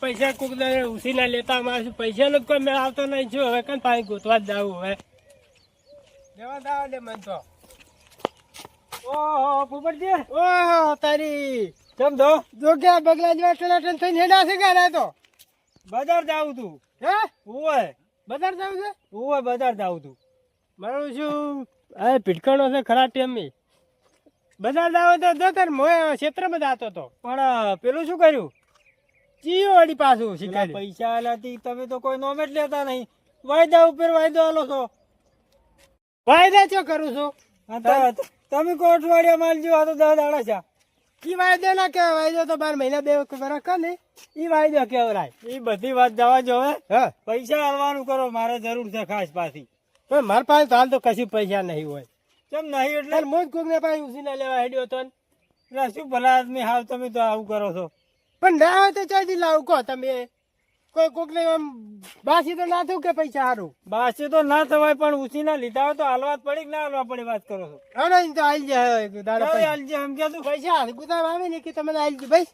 પૈસા કોક ઉસીના લેતા અમારે પૈસા જ કોઈ મેળ આવતો નહીં. જો હવે કઈ પાણી ગોતવા જ જાવું હવે? જવા દાવ દે મન તો. ઓહો પોપટજી ઓહો તારી. કેમ દો જો કે આ બગલા જેવા ટનાટન થઈને હેડા છે કે તો? બજાર જાવું તું હે? ઓય બજાર જાવું છે? ઓય બજાર જાવું તું મારું શું? આ પીટકણો છે ખરા ટેમી બજાર જાવ તો જો તાર મોય ક્ષેત્રમાં જાતો તો. પણ પેલું શું કર્યું? ચીયો વાળી પાછું પેલા પૈસા નથી તમે તો કોઈ નોમ જ લેતા નહીં. વાયદા ઉપર વાયદો આલો છો. વાયદા ચો કરું છું? તમે કો અઠવાડિયા માલ જેવા તો દસ દાડા છે. ઈ વાયદો ના કહેવાય વાયદો તો બાર મહિના બે વરસ કર ને ઈ વાયદો એ બધી વાત જવા જો હવે પૈસા આલવાનું કરો મારે જરૂર છે ખાસ પાછી. પણ મારા પાસે હાલ તો કશું પૈસા નહીં હોય. કેમ નહીં એટલે? એટલે મોજ કોક ને પાસે ઉસીને લેવા હેડ્યો તો શું ભલા આદમી હાલ તમે તો આવું કરો છો? પણ ના હોય તો ચાથી લાવું. કહો તમે. કોઈ કોક ને આમ બાસી તો ના થયું કે પૈસા સારું બાસી તો ના થવાય પણ ઉસીના લીધા હોય તો હાલવા પડી કે ના હાલવા પડી વાત કરો છો? અરે તો આઈ જાય દાદા દાડો જાય સમજ્યા તું પૈસા હાલ ગુદામ આવે ને કે તમને આઈ જાય ભાઈ?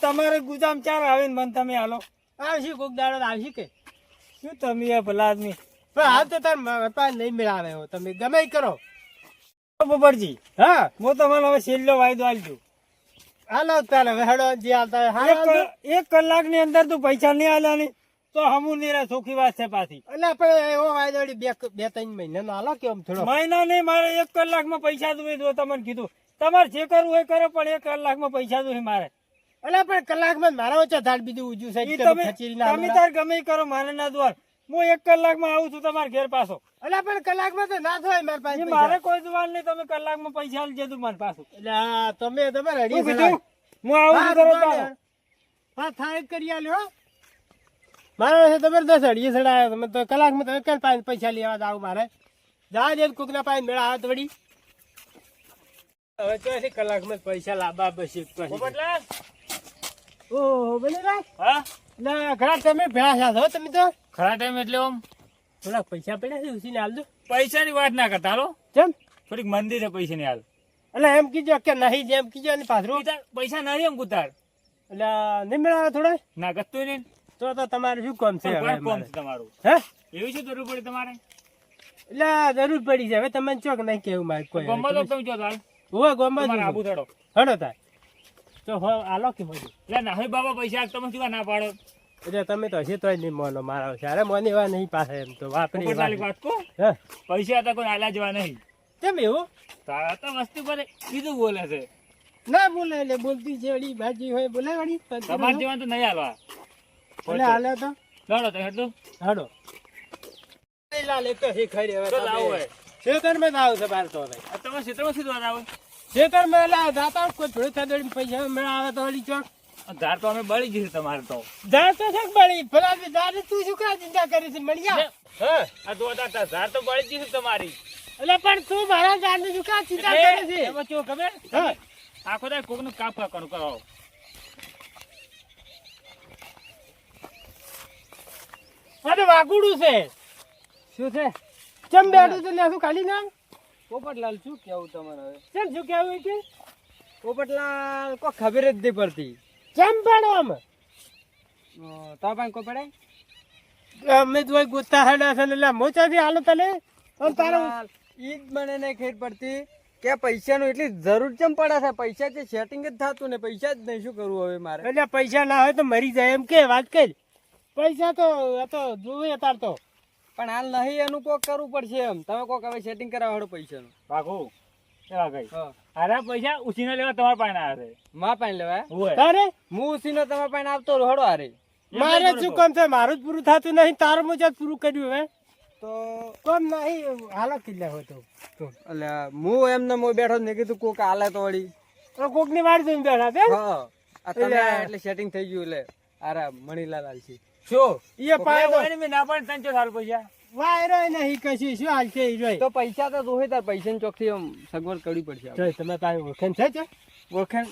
તમારે ગુદામ ચાર આવે ને મને તમે હાલો. આવશે કોક દાડો આવશે કે. શું તમે આ ભલા આદમી પણ હાલ તો તાર પાસે નહીં મેળાવે હો. તમે ગમે કરો. બબરજી હા. હું તમારો હવે છેલ્લો વાયદો આલજો હાલો હવે હેડો જે હાલતા એક કલાકની અંદર તું પૈસા નહીં આલ્યા ને તો હમું નીરા સુખી વાત છે પાછી. એટલે આપણે એવો વાયદો બે બે ત્રણ મહિનાનો હાલો કેમ થોડો મહિના નહીં મારે એક કલાકમાં પૈસા જોઈએ દો તમને કીધું. તમારે જે કરવું હોય કરો પણ એક કલાકમાં પૈસા જોઈએ મારે. એટલે પણ કલાકમાં મારા ઓછા ધાડ બીજું ઊંચું છે તમે તમે તાર ગમે કરો મારે ના દ્વાર હું એક કલાકમાં આવું છું તમારા ઘેર પાછો. એટલે પણ કલાકમાં તો ના થાય મારા પાસે મારે કોઈ જવાન નહીં તમે કલાકમાં પૈસા આલજે તું મારા પાછું. એટલે તમે તમે હડીએ કીધું હું આવું છું તરત. હા થાય કરી આલ્યો. મારા પાસે જબરદસ્ત અડીએ સડાયા તમે તો કલાકમાં તમે ક્યાં પાસે પૈસા લેવા જાવ મારે. જા જે કોકના પાસે મેળા હાથ વળી. હવે ચોથી કલાકમાં પૈસા લાવવા બસ પોપટલાલ? ઓહો બને હા? ના ઘણા તમે ભેળા છો તમે તો. ખરા ટાઈમ એટલે આમ થોડાક પૈસા પડ્યા છે ઉસીને હાલ દો. પૈસાની વાત ના કરતા હાલો. કેમ થોડીક મંદિરે પૈસા ની હાલ. એટલે એમ કીજો કે નહીં જેમ કીજો ને પાછું પૈસા નહીં એમ કુતાર. એટલે નહીં મેળાવે થોડા? ના ગતું નહીં તો તો તમારે શું કામ છે હવે કોમ છે તમારું? હે? એવી શું જરૂર પડી તમારે? એટલે જરૂર પડી છે હવે તમે ચોક નહીં કેવું મારે કોઈ? ગમવા તો તમે જો હાલ. ઓવે ગોમાં તમારે આબુ. થડો હડો તાર. તો હો આલો કે બધું એટલે નાહી બાબા પૈસા તમે શું ના પાડો? એટલે તમે તો હશે તોય નહીં મોનો મારા. અરે મને એવા નહીં પાસે એમ તો વાપરી વાત કો. હે? પૈસા તો કોઈ આલા જવા નહીં. કેમ એવું? તારા તો વસ્તુ પર કીધું બોલે છે. ના બોલે એટલે બોલતી છે વળી ભાજી હોય બોલે વળી તમારે જેવા તો નહીં હાલવા એટલે હાલે તો. હાડો તો. હેડો. હાડો. લાલ એ તો શીખાડી હવે તો લાવો તમે. હોય. ખેતરમાં આવું છે બાર તો હવે. આ તમે સીધો આવે? જાતા હોય, કોઈ થોડી થતી પૈસા મેળાવે તો વળી ચોક. ધાર તો અમે બળી ગયું તમારે તો. ધાર તો છે બળી? ભલા ધાર તું શું કા ચિંતા કરી છે? મળ્યા? હા આ તો દાતા ધાર તો બળી જશે તમારી. એટલે પણ તું મારા ધારની શું કા ચિંતા કરે છે? એમાં કેવું ખબર? આખો દાય કોકનું કાપ કાકણ કરો અરે તો વાગુડું છે. શું છે? કેમ બેઠું છે? ને શું ખાલી નામ? પોપટલાલ શું કેવું તમારે હવે? કેમ શું કેવું છે પોપટલાલ કોઈ ખબર જ નહીં પડતી. ચમ પણ આમ તો પણ કોઈ પડે? અમે તો ગોતા હડા છે એટલે મોચાથી હાલો તને. અને તારો ઈ જ મને નહીં ખેર પડતી કે પૈસાનું એટલી જરૂર કેમ પડે છે? પૈસા કે સેટિંગ જ થતું ને પૈસા જ નહીં શું કરવું હવે મારે? એટલે પૈસા ના હોય તો મરી જાય એમ કે વાત કરી. પૈસા તો આ તો જોવે તાર તો. પણ હાલ નહીં એનું કોક કરવું પડશે એમ. તમે કોક હવે સેટિંગ કરાવો પૈસાનું. રાખો હા. આરા પૈસા ઉછીને લેવા તમારા પાસે ના આવે. મા પાણી લેવા? હોય. તારે? હું ઉસીનો તમારા પાસે આવતો હળો હારે. મારે શું કામ છે? મારું જ પૂરું થતું નહીં તારું મુજબ પૂરું કર્યું હવે. તો કોમ નહીં હાલો કિલ્લે હોય તો. તો. એટલે હું એમને હું બેઠો ને કીધું કોક આલે તો વળી. તો કોકની વાડ જોઈને બેઠા બે હા. આ તમે એટલે- એટલે સેટિંગ થઈ ગયું એટલે આરા મણીલાલ છે શું? એ પાયો મેં ના પણ ત્રણ ચાર પૈસા? વાયરો નહીં કશું શું હાલ છે ઈ તો પૈસા તો જોઈ તાર પૈસાની ચોકથી સગવડ કરવી પડશે આપણે. તમે પાસે ઓળખાણ છે છે ઓળખાણ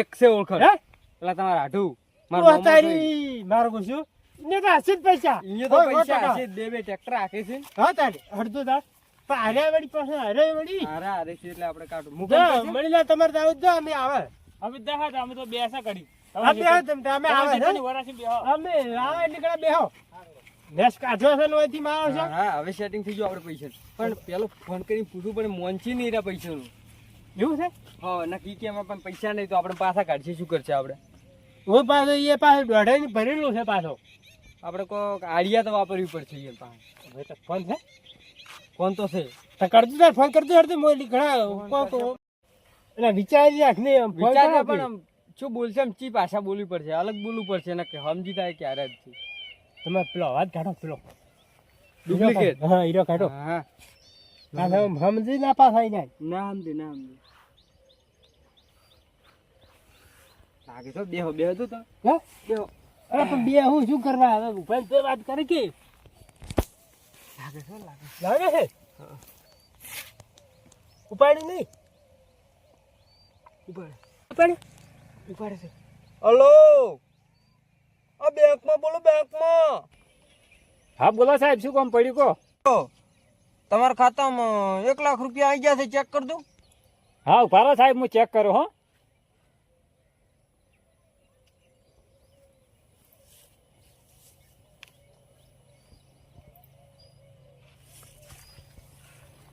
એક છે ઓળખાણ હે? પેલા તમારા આઢું તું મારા મામા જોઈ. તારી મારું પૂછ્યું ને તો હશે પૈસા. અહીંયા તો પૈસા હશે બે બે ટ્રેક્ટર રાખે છે. ને. હા તારે અડધું તાર. પણ વળી પાસે હારે વળી. હારા હારે છે એટલે આપણે કાઢું. તમારે જો અમે આવે. અમે અમે તો બેસા કરી. આવે. અમે આવે એટલે કડા બેહો. નેસ કાઢો છે ને ઓયથી મારો છે હા હવે સેટિંગ થઈ ગયું આપણે પૈસા. પણ પેલો ફોન કરીને પૂછું પણ મોંચી નહીં રહ્યા પૈસાનું. એવું છે? હા નક્કી કે એમાં પણ પૈસા નહીં તો આપણે પાછા કાઢશે શું કરશે આપણે હું પાછો એ પાછો દોઢાઈ ભરેલું છે પાછો. આપણે કોક આડિયા તો વાપરવી પડશે એ પાસે હવે તો ફોન છે? ફોન તો છે. તો કરતું તાર ફોન કરતું હરતું મોય કો એટલે વિચારી રાખ ને વિચાર પણ શું બોલશે આમ ચી ભાષા બોલવી પડશે અલગ બોલવું પડશે ને સમજી થાય ક્યારે જ છે. તમે પેલો અવાજ કાઢો પેલો. Duplicate? હા હીરો કાઢો. હા. પાછો સમજી ના પાસ આવી જાય. ના સમજી ના સમજી. લાગે તો બેહો બેહો તો તો હે? બેહો. અરે પણ બે હું શું કરવા? તો વાત કરે કે. લાગે છે લાગે લાગે છે? ઉપાડી નહીં. ઉપાડે. ઉપાડી. ઉપાડે છે. હલો. આ બેંકમાં બોલો બેંકમાં હા બોલો સાહેબ શું કામ પડ્યું કહો? તમારા ખાતામાં એક લાખ રૂપિયા આવી ગયા છે ચેક કરી દઉં. હા ઉભારો સાહેબ હું ચેક કરું હો.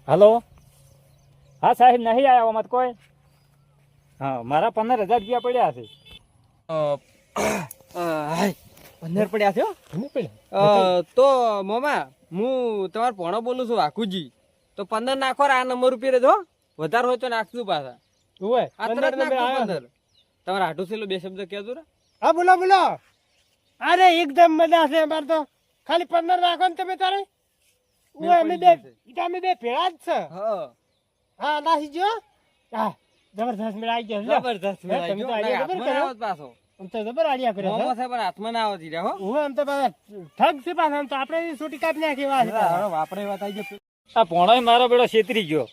હલો? હા સાહેબ નહીં આવ્યા મત કોઈ? હા મારા પંદર હજાર રૂપિયા પડ્યા છે. પંદર પડ્યા છે? તો મોમા હું તમારો પોણો બોલું છું વાકુજી તો પંદર નાખો આ નંબર ઉપર જ વધારે હોય તો નાખશું પાછા. પંદર તમારા હાટુ છેલ્લો બે શબ્દ કહેજો ને. હા બોલો બોલો. અરે એકદમ મજા છે અમારે તો. ખાલી પંદર નાખો ને તમે તારે? અમે બે અમે બે ભેળા જ છે. હા. નાસી જો હા જબરદસ્ત મેળા આવી ગયો જબરદસ્ત મેળા આવી? આવત પાછો. તો જબર આડિયા કર્યો મોમો છે. છે પણ હાથમાં ના આવતી રહ્યા હો. તો પાછા ઠગ છે પાછા આમ તો આપણે છોટી કાપી નાખી છે. પાછા. વાપરે વાત આવી ગયો આ પોણો મારો બેડો છેતરી ગયો.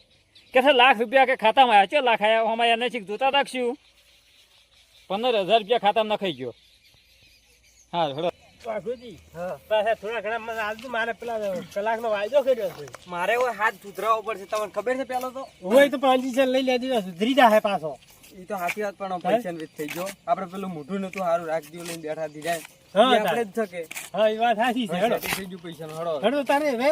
કે છે લાખ રૂપિયા કે ખાતામાં આવ્યા? ચો લાખ આવ્યા? અમારે એને ચીક જોતા રાખશું પંદર હજાર રૂપિયા ખાતામાં નખાઈ ગયો. હા હડો. વાઘુજી, પાછા થોડા ઘણા મને મારે પેલા કલાકનો વાયદો કર્યો છે. મારે હવે હાથ સુધરાવો પડશે તમને ખબર છે પેલો તો? હોય તો પાંચ લઈ લેજો સુધરી જાય પાછો. એ તો સાચી વાત પણ પૈસા વેચ થઈ ગયો. આપણે પેલું મોઢું નતું સારું રાખી લઈને બેઠા દીધા આપણે જ થકે. હા એ વાત સાચી છે હેડો. થઈ ગયું પૈસા હળો હેડો તારે હવે.